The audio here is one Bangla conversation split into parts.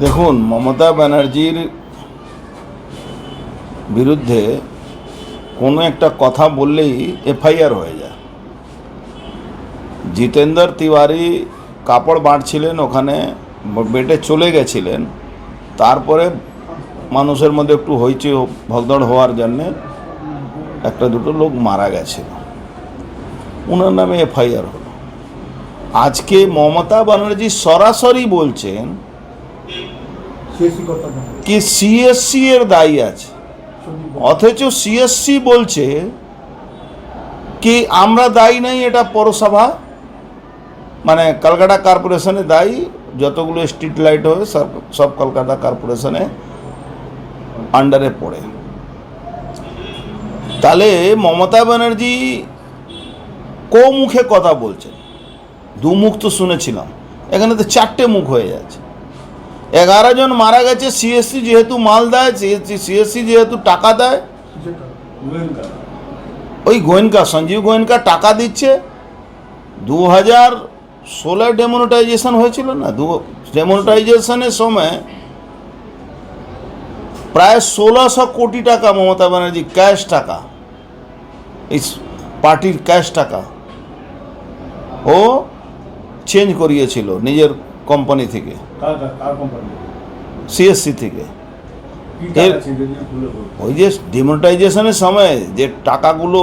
দেখুন, মমতা ব্যানার্জির বিরুদ্ধে কোনো একটা কথা বললেই এফআইআর হয়ে যায়। জিতেন্দ্র তিওয়ারি কাপড় বাঁটছিলেন ওখানে, বেটে চলে গেছিলেন। তারপরে মানুষের মধ্যে একটু হইচে, ভগদড় হওয়ার জন্যে একটা দুটো লোক মারা গেছিল। ওনার নামে এফআইআর হলো। আজকে মমতা ব্যানার্জি সরাসরি বলছেন কি সিএসসি এর দায়ী আছে। অথচ সিএসসি বলছে কি আমরা দায়ী নাই, এটা পৌরসভা? মানে কলকাতা কর্পোরেশনে দায়ী, যতগুলো স্ট্রিট লাইট হবে, সব সব কলকাতা কর্পোরেশনে আন্ডারে পড়ে। তাহলে মমতা ব্যানার্জি কো মুখে কথা বলছেন। দু মুখ তো শুনেছিলাম। এখানে তো চারটে মুখ হয়ে যাচ্ছে। এগারো জন মারা গেছে, সিএসসি যেহেতু মাল দেয়, সিএসসি যেহেতু টাকা দেয়, ওই গোয়েনকা সঞ্জীব গোয়েনকা টাকা দিচ্ছে। দু হাজার ষোলো ডেমোনেটাইজেশন হয়েছিল না? দু ডেমোনেটাইজেশনের সময় প্রায় ষোলোশো কোটি টাকা মমতা ব্যানার্জি ক্যাশ টাকা, এই পার্টির ক্যাশ টাকা। ও চেঞ্জ করিয়েছিল নিজের কোম্পানি থেকে। সিএসসি থেকে। ওই যে ডিমোনেটাইজেশনের সময় যে টাকাগুলো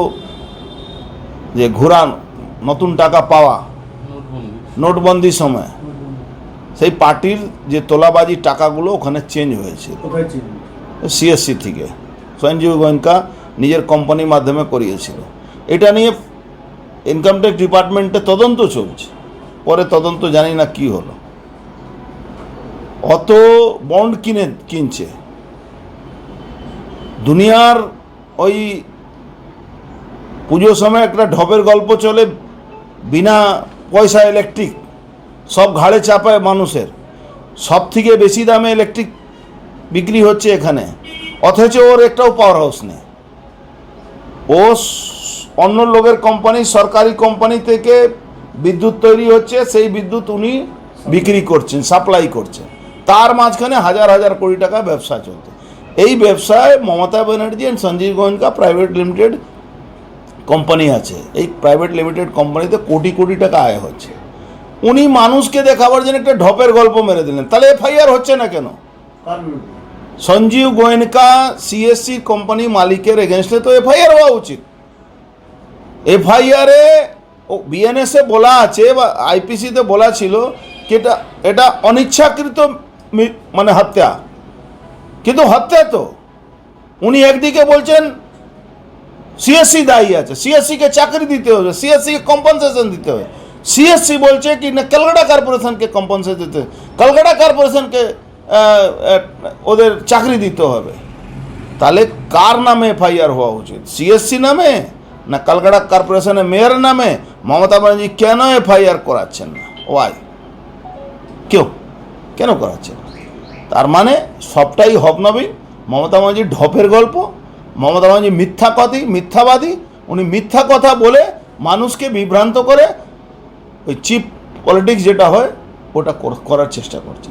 যে ঘোরান নতুন টাকা পাওয়া নোটবন্দির সময় সেই পার্টির যে তোলাবাজি টাকাগুলো ওখানে চেঞ্জ হয়েছে সিএসসি থেকে। সঞ্জীব গোয়েঙ্কা নিজের কোম্পানির মাধ্যমে করিয়েছিল। এটা নিয়ে ইনকাম ট্যাক্স ডিপার্টমেন্টে তদন্ত চলছে। পরে তদন্ত জানি না কি হলো। অত বন্ড কিনে, কিনছে। দুনিয়ার ওই পুজোর সময় একটা ঢপের গল্প চলে, বিনা পয়সা ইলেকট্রিক সব ঘাড়ে চাপায় মানুষের। সব থেকে বেশি দামে ইলেকট্রিক বিক্রি হচ্ছে এখানে। অথচ ওর একটাও পাওয়ার হাউস নেই। ও অন্য লোকের কোম্পানি সরকারি কোম্পানি থেকে বিদ্যুৎ তৈরি হচ্ছে সেই বিদ্যুৎ উনি বিক্রি করছেন সাপ্লাই করছেন। তার মাঝখানে হাজার হাজার কোটি টাকা ব্যবসা চলছে। এই ব্যবসায় Mamata Banerjee and Sanjeev Goenka private limited company আছে। এই প্রাইভেট লিমিটেড কোম্পানিতে কোটি কোটি টাকা আয় হচ্ছে। উনি মানুষকে দেখাবার জন্য একটা ঢপের গল্প মেরে দিলেন। তাহলে এফআইআর হচ্ছে না কেন? সঞ্জীব গোয়েনকা সিএসসি কোম্পানি মালিকের এগেনস্টে তো এফআইআর হওয়া উচিত। এফআইআরে ও বিএনএসে বলা আছে বা আইপিসিতে বলা ছিল কি এটা এটা অনিচ্ছাকৃত মানে হত্যা। কিন্তু হত্যা তো। উনি একদিকে বলছেন সিএসসি দায়ী আছে। সিএসসিকে চাকরি দিতে হবে সিএসসিকে কম্পনসেশন দিতে হবে। সিএসসি বলছে কি, না কলকাতা কর্পোরেশনকে কম্পনসেশন দিতে কলকাতা কর্পোরেশনকে ওদের চাকরি দিতে হবে। তাহলে কার নামে এফআইআর হওয়া উচিত? সিএসসি নামে? না কলকাতা কর্পোরেশনের মেয়র নামে? মমতা ব্যানার্জি কেন এফআইআর করাচ্ছেন না ওয়াই কেউ কেন করাচ্ছেন তার মানে সবটাই হকনবী মমতা ব্যানার্জির ঢপের গল্প মমতা ব্যানার্জি মিথ্যা কথাই মিথ্যাবাদী উনি মিথ্যা কথা বলে মানুষকে বিভ্রান্ত করে ওই চিপ পলিটিক্স যেটা হয় ওটা করার চেষ্টা ব্যানার্জি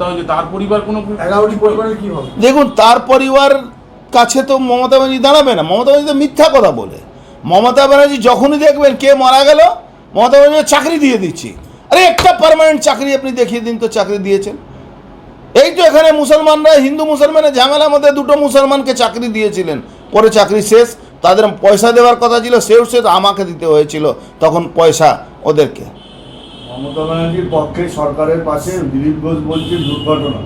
হয়েছে তার পরিবার কোনো দেখুন তার পরিবার কাছে তো মমতা ব্যানার্জি দাঁড়াবে না। মমতা ব্যানার্জি তো মিথ্যা কথা বলে। মমতা ব্যানার্জি যখনই দেখবেন কে মারা গেল, মমতা ব্যানার্জি চাকরি দিয়ে দিচ্ছি। আরে একটা পার্মানেন্ট চাকরি আপনি দেখিয়ে দিন তো চাকরি দিয়েছেন। এই তো এখানে মুসলমানরা, হিন্দু মুসলমানের ঝামেলার মধ্যে দুটো মুসলমানকে চাকরি দিয়েছিলেন। পরে চাকরি শেষ, তাদের পয়সা দেওয়ার কথা ছিল, সেও শেষ, আমাকে দিতে হয়েছিল তখন পয়সা ওদেরকে। মমতা ব্যানার্জির পক্ষে সরকারের পাশে দিলীপ ঘোষ বলছে দুর্ঘটনা।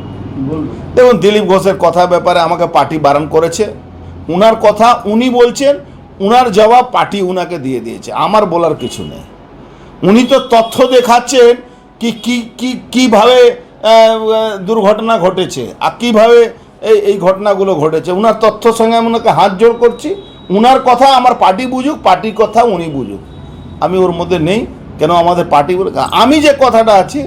দেখুন দিলীপ ঘোষের কথা ব্যাপারে আমাকে পার্টি বারণ করেছে। উনার কথা উনি বলছেন, উনার জবাব পার্টি উনাকে দিয়ে দিয়েছে, আমার বলার কিছু নেই। উনি তো তথ্য দেখাচ্ছেন কি কি কি, কীভাবে দুর্ঘটনা ঘটেছে আর কীভাবে এই এই ঘটনাগুলো ঘটেছে। উনার তথ্য সঙ্গে আমি ওনাকে হাত জোড় করছি। উনার কথা আমার পার্টি বুঝুক পার্টির কথা উনি বুঝুক। আমি ওর মধ্যে নেই, কেন আমাদের পার্টি আমি যে কথাটা আছে,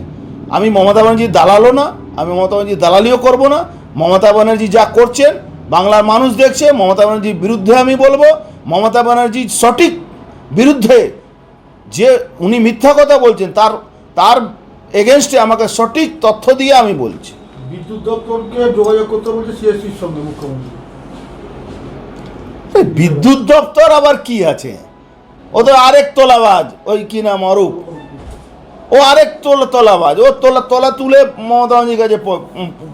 আমি মমতা ব্যানার্জির দালালও না আমি মমতা ব্যানার্জির দালালিও করব না। মমতা ব্যানার্জি যা করছেন বাংলার মানুষ দেখছে মমতা ব্যানার্জির বিরুদ্ধে আমি বলব। মমতা ব্যানার্জি সঠিক বিরুদ্ধে যে উনি মিথ্যা কথা বলছেন তার তার এগেনস্টে আমাকে সঠিক তথ্য দিয়ে আমি বলছি। বিদ্যুৎ দপ্তরকে যোগাযোগ করতে বলছে সিএসসির সঙ্গে মুখ্যমন্ত্রী। বিদ্যুৎ দপ্তর আবার কি আছে? ও তো আরেক তোলাবাজ ওই কি নাম অরূপ? ও আরেক তোলা তোলাবাজ, ও তোলা তোলা তুলে মমতা ব্যানার্জির কাছে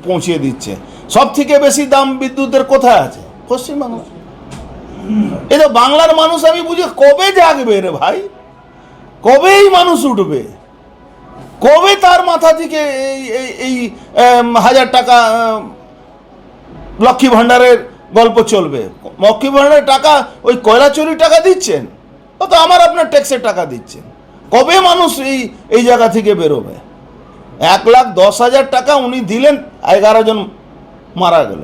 পৌঁছিয়ে দিচ্ছে। সব থেকে বেশি দাম বিদ্যুতের কোথায় আছে? পশ্চিমবাংলা তো বাংলার মানুষ আমি বুঝি কবে জাগবে রে ভাই? কবেই মানুষ উঠবে? কবে তার মাথা থেকে এই এই এই হাজার টাকা লক্ষ্মী ভাণ্ডারের গল্প চলবে? লক্ষ্মী ভাণ্ডারের টাকা ওই কয়লা চুরির টাকা দিচ্ছেন? ও তো আমার আপনার ট্যাক্সের টাকা দিচ্ছেন। কবে মানুষ এই এই জায়গা থেকে বেরোবে? এক লাখ দশ হাজার টাকা উনি দিলেন, এগারো জন মারা গেল।